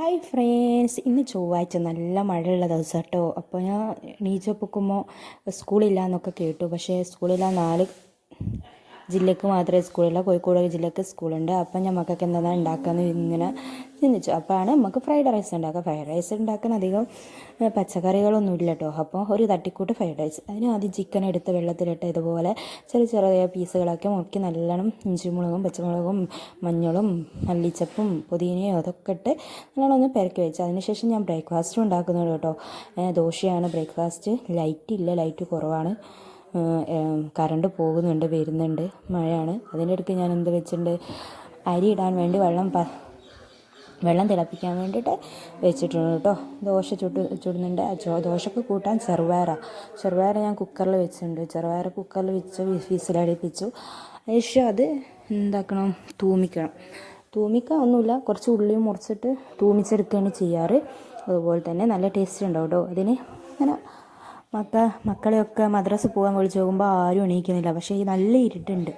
Hi friends ഇന്ന് ചൊവ്വാഴ്ച നല്ല മഴയുള്ള ദിവസം കേട്ടോ അപ്പോൾ ഞാൻ നീച്ച പൊക്കുമ്പോൾ സ്കൂളില്ല എന്നൊക്കെ കേട്ടു. പക്ഷേ സ്കൂളില്ല നാല് ജില്ലക്ക് മാത്രമേ സ്കൂളില്ല കോഴിക്കോട് ജില്ലക്ക് സ്കൂളുണ്ട്. അപ്പം ഞമ്മക്കൊക്കെ എന്താണ് ഉണ്ടാക്കാമെന്ന് ഇങ്ങനെ ചിന്തിച്ചു. അപ്പോഴാണ് നമുക്ക് ഫ്രൈഡ് റൈസ് ഉണ്ടാക്കുക ഫ്രൈഡ് റൈസ് ഉണ്ടാക്കാൻ അധികം പച്ചക്കറികളൊന്നും ഇല്ല കേട്ടോ അപ്പോൾ ഒരു തട്ടിക്കൂട്ട് ഫ്രൈഡ് റൈസ്. അതിന് ആദ്യം ചിക്കൻ എടുത്ത് വെള്ളത്തിലിട്ട് ഇതുപോലെ ചെറിയ ചെറിയ പീസുകളൊക്കെ മുറുക്കി നല്ലോണം ഇഞ്ചിമുളകും പച്ചമുളകും മഞ്ഞളും മല്ലിച്ചപ്പും പുതിനയും അതൊക്കെ ഇട്ട് നല്ലോണം ഒന്ന് പെരക്കി വെച്ചു. അതിനുശേഷം ഞാൻ ബ്രേക്ക്ഫാസ്റ്റും ഉണ്ടാക്കുന്നുണ്ട് കേട്ടോ. ദോശയാണ് ബ്രേക്ക്ഫാസ്റ്റ്. ലൈറ്റ് ഇല്ല ലൈറ്റ് കുറവാണ്. കറണ്ട് പോകുന്നുണ്ട് വരുന്നുണ്ട് മഴയാണ്. അതിന്റെ ഇടയ്ക്ക് ഞാൻ എന്ത് വെച്ചിട്ടുണ്ട്? അരി ഇടാൻ വേണ്ടി വെള്ളം പ വെള്ളം തിളപ്പിക്കാൻ വേണ്ടിയിട്ട് വെച്ചിട്ടുണ്ട് കേട്ടോ. ദോശ ചുട്ട് ചുടുന്നുണ്ട്. ദോശക്ക് കൂട്ടാൻ ചെറുപയറ. ചെറുപയർ ഞാൻ കുക്കറിൽ വെച്ചിട്ടുണ്ട്. ചെറുപയർ കുക്കറിൽ വെച്ച് വിസിലടിപ്പിച്ചു. ശേഷം അത് എന്താക്കണം? തൂമിക്കണം. തൂമിക്കാൻ ഒന്നുമില്ല. കുറച്ച് ഉള്ളിയും മുറിച്ചിട്ട് തൂമിച്ചെടുക്കുകയാണ് ചെയ്യാറ്. അതുപോലെ തന്നെ നല്ല ടേസ്റ്റ് ഉണ്ടാവും കേട്ടോ. അതിന് അങ്ങനെ മക്ക മക്കളെയൊക്കെ മദ്രസ് പോകാൻ വിളിച്ച് നോക്കുമ്പോൾ ആരും എണീക്കുന്നില്ല. പക്ഷേ ഈ നല്ല ഇരുട്ടുണ്ട്.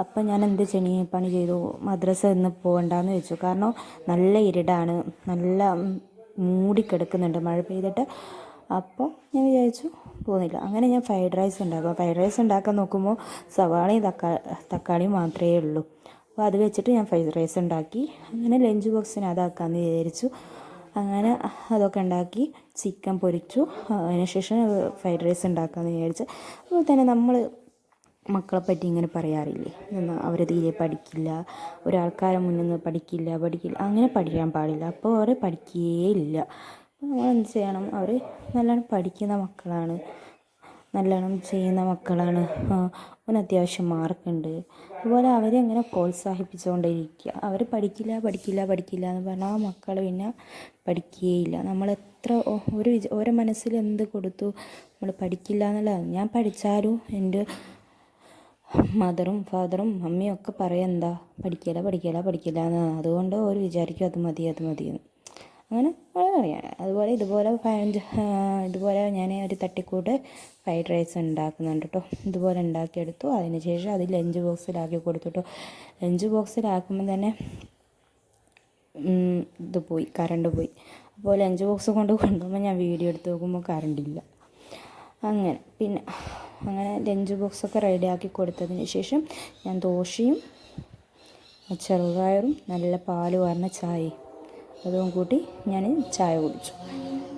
അപ്പം ഞാൻ എന്ത് ചെണി പണി ചെയ്തു. മദ്രസ ഇന്ന് പോകണ്ടെന്ന് വെച്ചു. കാരണം നല്ല ഇരുടാണ്. നല്ല മൂടിക്കിടക്കുന്നുണ്ട് മഴ പെയ്തിട്ട്. അപ്പോൾ ഞാൻ വിചാരിച്ചു പോകുന്നില്ല അങ്ങനെ ഞാൻ ഫ്രൈഡ് റൈസ് ഉണ്ടാക്കും. ഫ്രൈഡ് റൈസ് ഉണ്ടാക്കാൻ നോക്കുമ്പോൾ സവാളയും തക്കാ തക്കാളിയും മാത്രമേ ഉള്ളൂ. അപ്പോൾ അത് വെച്ചിട്ട് ഞാൻ ഫ്രൈഡ് റൈസ് ഉണ്ടാക്കി. അങ്ങനെ ലഞ്ച് ബോക്സിന് അതാക്കാമെന്ന് വിചാരിച്ചു. അങ്ങനെ അതൊക്കെ ഉണ്ടാക്കി ചിക്കൻ പൊരിച്ചു. അതിനുശേഷം ഫ്രൈഡ് റൈസ് ഉണ്ടാക്കാമെന്ന് വിചാരിച്ച്. അതുപോലെ തന്നെ നമ്മൾ മക്കളെ പറ്റി ഇങ്ങനെ പറയാറില്ലേ? അവർ തീരെ പഠിക്കില്ല. ഒരാൾക്കാരെ മുന്നിൽ നിന്ന് പഠിക്കില്ല പഠിക്കില്ല അങ്ങനെ പഠിക്കാൻ പാടില്ല. അപ്പോൾ അവരെ പഠിക്കുകയേ ഇല്ല. അപ്പോൾ നമ്മൾ എന്ത് ചെയ്യണം? അവർ നല്ലോണം പഠിക്കുന്ന മക്കളാണ്. നല്ലോണം ചെയ്യുന്ന മക്കളാണ്. അവന് അത്യാവശ്യം മാർക്കുണ്ട്. അതുപോലെ അവരെ അങ്ങനെ പ്രോത്സാഹിപ്പിച്ചുകൊണ്ടിരിക്കുക അവർ പഠിക്കില്ല പഠിക്കില്ല പഠിക്കില്ല എന്ന് പറഞ്ഞാൽ ആ മക്കൾ പിന്നെ പഠിക്കുകയില്ല ഒ- ഒരു ഓരോ മനസ്സിൽ എന്ത് കൊടുത്തു നമ്മൾ പഠിക്കില്ല എന്നുള്ളതാണ് ഞാൻ പഠിച്ചാലും എന്റെ മദറും ഫാദറും മമ്മിയും ഒക്കെ പറയാം എന്താ പഠിക്കില്ല പഠിക്കില്ല പഠിക്കില്ല എന്നാണ് അതുകൊണ്ട് അവർ വിചാരിക്കും അത് മതി അത് മതി എന്ന്. അങ്ങനെ വളരെയാണ് അതുപോലെ ഇതുപോലെ ഇതുപോലെ ഞാൻ ഒരു തട്ടിക്കൂട്ട് ഫ്രൈഡ് റൈസ് ഉണ്ടാക്കുന്നുണ്ട് കേട്ടോ ഇതുപോലെ ഉണ്ടാക്കിയെടുത്തു. അതിനുശേഷം അത് ലഞ്ച് ബോക്സിലാക്കി കൊടുത്തു കേട്ടോ ലഞ്ച് ബോക്സിലാക്കുമ്പോൾ തന്നെ ഇത് പോയി കറണ്ട് പോയി. അപ്പോൾ ലഞ്ച് ബോക്സ് കൊണ്ട് കൊണ്ടുപോകുമ്പോൾ ഞാൻ വീഡിയോ എടുത്ത് നോക്കുമ്പോൾ കറണ്ട് ഇല്ല. അങ്ങനെ പിന്നെ അങ്ങനെ ലഞ്ച് ബോക്സൊക്കെ റെഡിയാക്കി കൊടുത്തതിന് ശേഷം ഞാൻ ദോശയും ചെറുപയറും നല്ല പാൽ പറഞ്ഞ ചായയും അതും കൂട്ടി ഞാൻ ചായ കുടിച്ചു.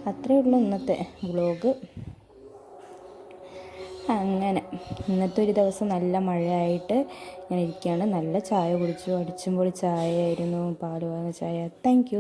അത്രയേ ഉള്ളൂ ഇന്നത്തെ വ്ളോഗ്. അങ്ങനെ ഇന്നത്തെ ഒരു ദിവസം നല്ല മഴയായിട്ട് ഞാൻ ഇരിക്കുകയാണ്. നല്ല ചായ കുടിച്ചു. അടിച്ചും പൊളി ചായ ആയിരുന്നു വാർന്ന ചായ താങ്ക്